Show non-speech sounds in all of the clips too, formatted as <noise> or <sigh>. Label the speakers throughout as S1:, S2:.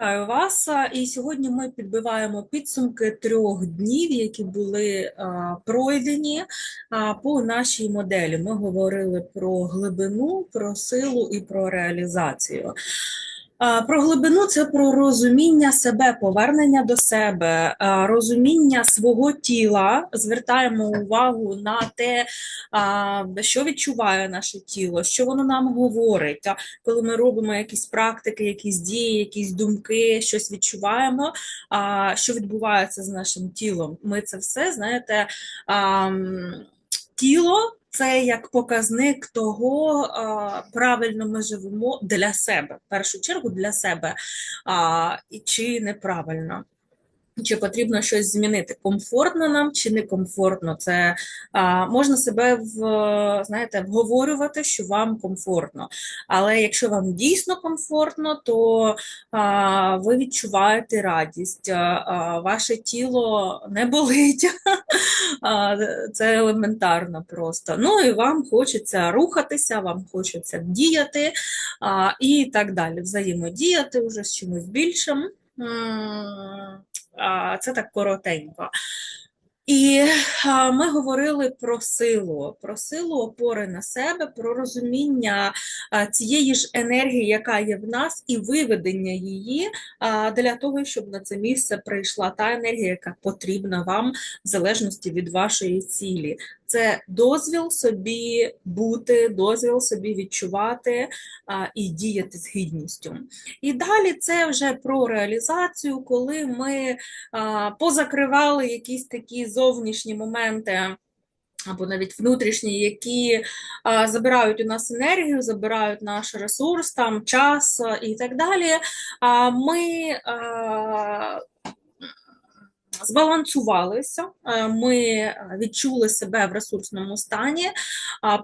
S1: Вас. І сьогодні ми підбиваємо підсумки трьох днів, які були пройдені по нашій моделі. Ми говорили про глибину, про силу і про реалізацію. Про глибину це про розуміння себе, повернення до себе, розуміння свого тіла. Звертаємо увагу на те, що відчуває наше тіло, що воно нам говорить. Коли ми робимо якісь практики, якісь дії, якісь думки, щось відчуваємо, що відбувається з нашим тілом. Ми це все, знаєте, тіло. Це як показник того, правильно ми живемо для себе, в першу чергу для себе, чи неправильно. Чи потрібно щось змінити? Комфортно нам чи не комфортно? Це а, можна себе в знаєте, вговорювати, що вам комфортно. Але якщо вам дійсно комфортно, то а, ви відчуваєте радість, а, а, ваше тіло не болить, <laughs> а, це елементарно просто. Ну і вам хочеться рухатися, вам хочеться діяти а, і так далі. Взаємодіяти вже з чимось більшим. Це так коротенько. І ми говорили про силу, про силу опори на себе, про розуміння цієї ж енергії, яка є в нас, і виведення її для того, щоб на це місце прийшла та енергія, яка потрібна вам в залежності від вашої цілі. Це дозвіл собі бути, дозвіл собі відчувати а, і діяти з гідністю. І далі це вже про реалізацію, коли ми а, позакривали якісь такі зовнішні моменти. Або навіть внутрішні, які а, забирають у нас енергію, забирають наш ресурс, там час і так далі. А, Ми а, збалансувалися, е, ми відчули себе в ресурсному стані,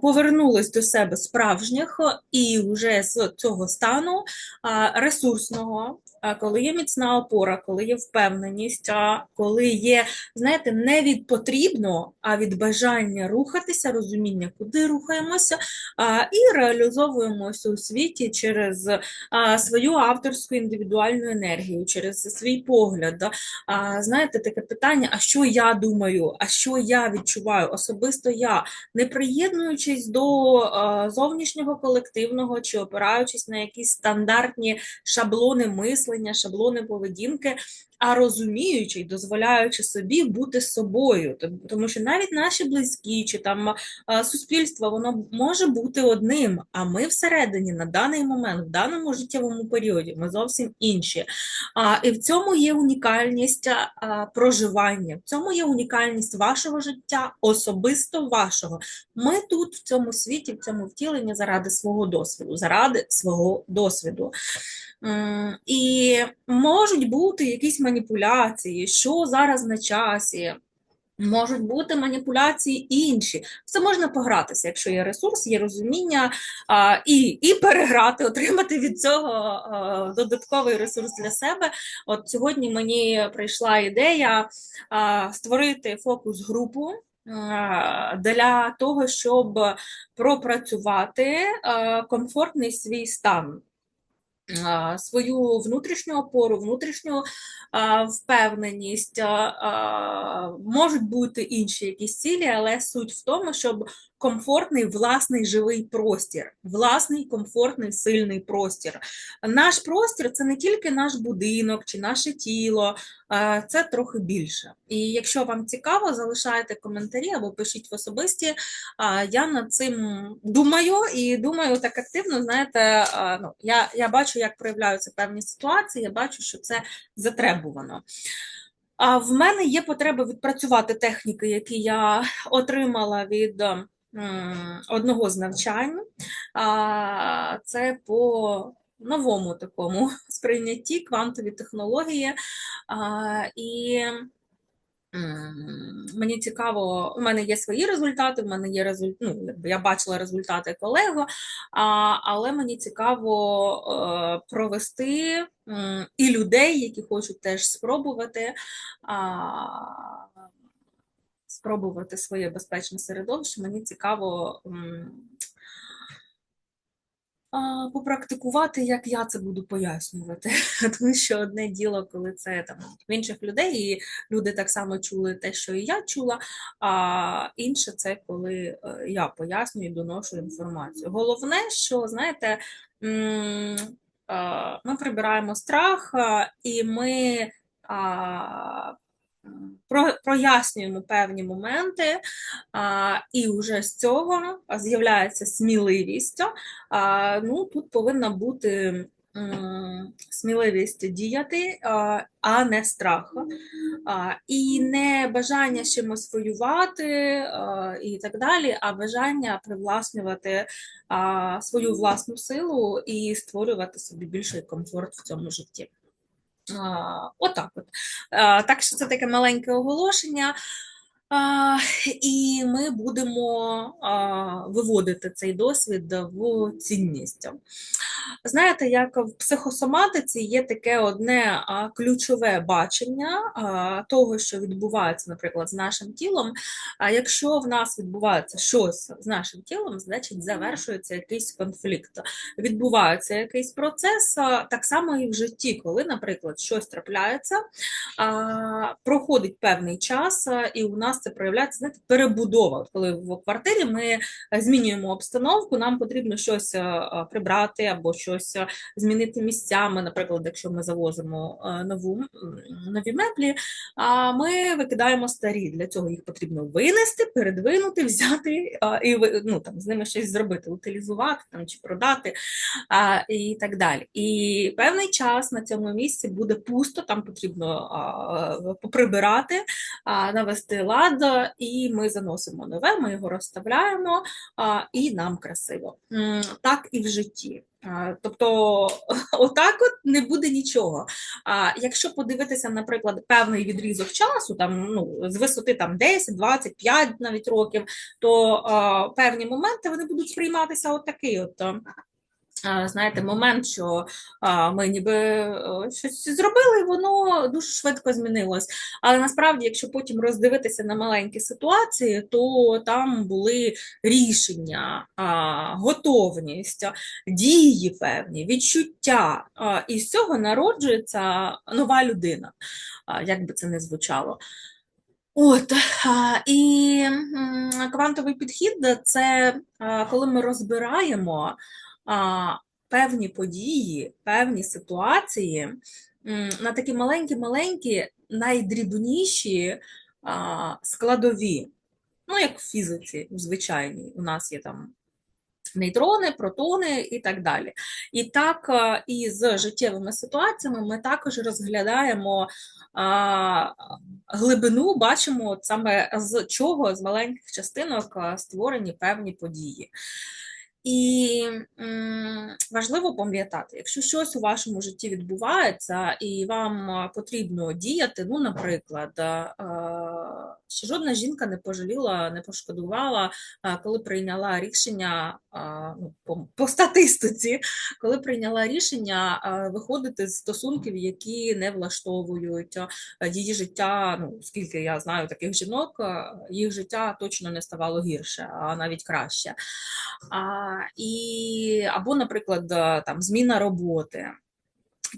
S1: повернулись до себе справжніх, і вже з цього стану ресурсного, коли є міцна опора, коли є впевненість, коли є, знаєте, не від потрібно, а від бажання рухатися, розуміння, куди рухаємося, і реалізовуємося у світі через свою авторську індивідуальну енергію, через свій погляд. Знаєте, таке питання: а що я думаю, а що я відчуваю? Особисто я, не приєднуючись до зовнішнього колективного чи опираючись на якісь стандартні шаблони мислення, шаблони поведінки, а розуміючи і дозволяючи собі бути собою, тому що навіть наші близькі чи там суспільство воно може бути одним, а ми всередині на даний момент, в даному життєвому періоді, ми зовсім інші. А, І в цьому є унікальність а, проживання, в цьому є унікальність вашого життя, особисто вашого. Ми тут, в цьому світі, в цьому втіленні заради свого досвіду, заради свого досвіду. І можуть бути якісь маніпуляції, що зараз на часі. Можуть бути маніпуляції інші. Все можна погратися, якщо є ресурс, є розуміння а, і і переграти, отримати від цього а, додатковий ресурс для себе. От сьогодні мені прийшла ідея а, створити фокус-групу для того, щоб пропрацювати комфортний свій стан свою внутрішню опору, внутрішню впевненість, можуть бути інші якісь цілі, але суть в тому, щоб комфортний власний живий простір, власний комфортний сильний простір. Наш простір це не тільки наш будинок чи наше тіло, це трохи більше. І якщо вам цікаво, залишайте коментарі або пишіть в особисті. Я над цим думаю і думаю так активно. Знаєте, ну я, я бачу, як проявляються певні ситуації, я бачу, що це затребувано. А в мене є потреба відпрацювати техніки, які я отримала від одного з навчань. Це по новому такому <laughs> сприйнятті квантові технології. І Мені цікаво, у мене є свої результати, в мене є результ... ну, я бачила результати колегу, але мені цікаво е, провести і людей, які хочуть теж спробувати спробувати своє безпечне середовище. Мені цікаво попрактикувати, як я це буду пояснювати. <laughs> Тому що одне діло, коли це там в інших людей, і люди так само чули те, що і я чула, а інше це коли е, я пояснюю і доношу інформацію. Головне, що знаєте, ми прибираємо страх, і ми. Прояснюємо певні моменти, а, і вже з цього з'являється сміливість. А, ну, тут повинна бути сміливість діяти, а, не страх. І не бажання чимось воювати і так далі, а бажання привласнювати свою власну силу і створювати собі більший комфорт в цьому житті. Отак от. Так що це таке маленьке оголошення. І ми будемо виводити цей досвід в цінність. Знаєте, як в психосоматиці є таке одне ключове бачення того, що відбувається, наприклад, з нашим тілом. А якщо в нас відбувається щось з нашим тілом, значить завершується якийсь конфлікт, відбувається якийсь процес, так само і в житті, коли, наприклад, щось трапляється, проходить певний час, і у нас це проявляється знаєте, перебудова. От Коли в квартирі ми змінюємо обстановку, нам потрібно щось прибрати або щось змінити місцями. Наприклад, якщо ми завозимо нову, нові меблі, а ми викидаємо старі. Для цього їх потрібно винести, передвинути, <laughs> взяти і ну, там, з ними щось зробити, утилізувати там, чи продати і так далі. І певний час на цьому місці буде пусто, там потрібно поприбирати, навести лад, і ми заносимо нове, ми його розставляємо, і нам красиво. Так і в житті. Тобто, <laughs> отак от не буде нічого. А якщо подивитися, наприклад, певний відрізок часу, там ну з висоти там 10, 25 навіть років, то а, певні моменти вони будуть сприйматися отакий от. Такий, а, Знаєте, момент, що ми ніби е, щось зробили, і воно дуже швидко змінилось. Але насправді, якщо потім роздивитися на маленькі ситуації, то там були рішення, готовність, дії певні, відчуття, а, і з цього народжується нова людина, як би це не звучало. От, і квантовий підхід це коли ми розбираємо певні події, певні ситуації на такі маленькі-маленькі, найдрібніші складові. Ну, як в фізиці, звичайній, у нас є там нейтрони, протони і так далі. І так і з життєвими ситуаціями ми також розглядаємо а, глибину, бачимо саме з чого з маленьких частинок створені певні події. І м, важливо пам'ятати, якщо щось у вашому житті відбувається і вам потрібно діяти, ну, наприклад, ще жодна жінка не пожаліла, не пошкодувала, коли прийняла рішення ну, по, по статистиці, коли прийняла рішення виходити з стосунків, які не влаштовують її життя. Ну, скільки я знаю таких жінок, їх життя точно не ставало гірше, а навіть краще. І, або, наприклад, там зміна роботи.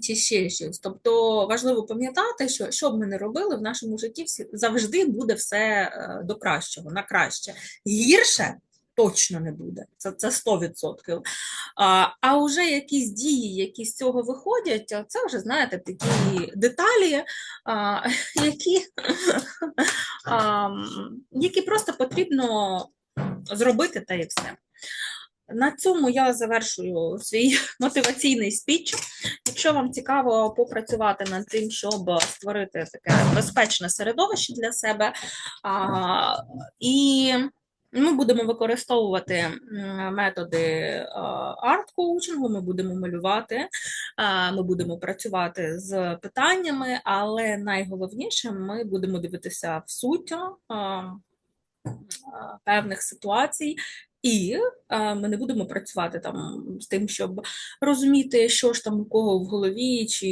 S1: Чи ще щось. Тобто важливо пам'ятати, що що б ми не робили, в нашому житті завжди буде все е, до кращого, на краще. Гірше точно не буде, це, це 100%. А, а вже якісь дії, які з цього виходять, це вже, знаєте, такі деталі, а, <laughs> які, а, які просто потрібно зробити та і все. На цьому я завершую свій <laughs> мотиваційний спіч. Якщо вам цікаво попрацювати над тим, щоб створити таке безпечне середовище для себе, а, і ми будемо використовувати методи арт-коучингу, ми будемо малювати, ми будемо працювати з питаннями, але найголовніше ми будемо дивитися в суть певних ситуацій І е, ми не будемо працювати там з тим, щоб розуміти, що ж там у кого в голові, чи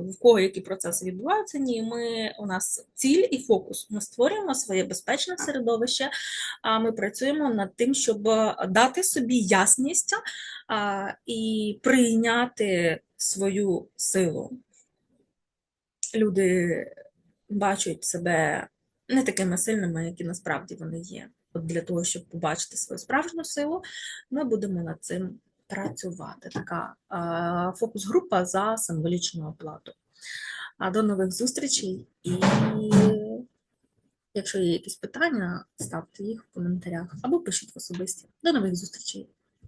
S1: в кого які процеси відбуваються. Ні, ми у нас ціль і фокус. Ми створюємо своє безпечне середовище. А ми працюємо над тим, щоб дати собі ясність а, і прийняти свою силу. Люди бачать себе не такими сильними, які насправді вони є. Для того, щоб побачити свою справжню силу, ми будемо над цим працювати. Така е, фокус-група за символічну оплату. А до нових зустрічей і якщо є якісь питання, ставте їх в коментарях або пишіть в особисті. До нових зустрічей!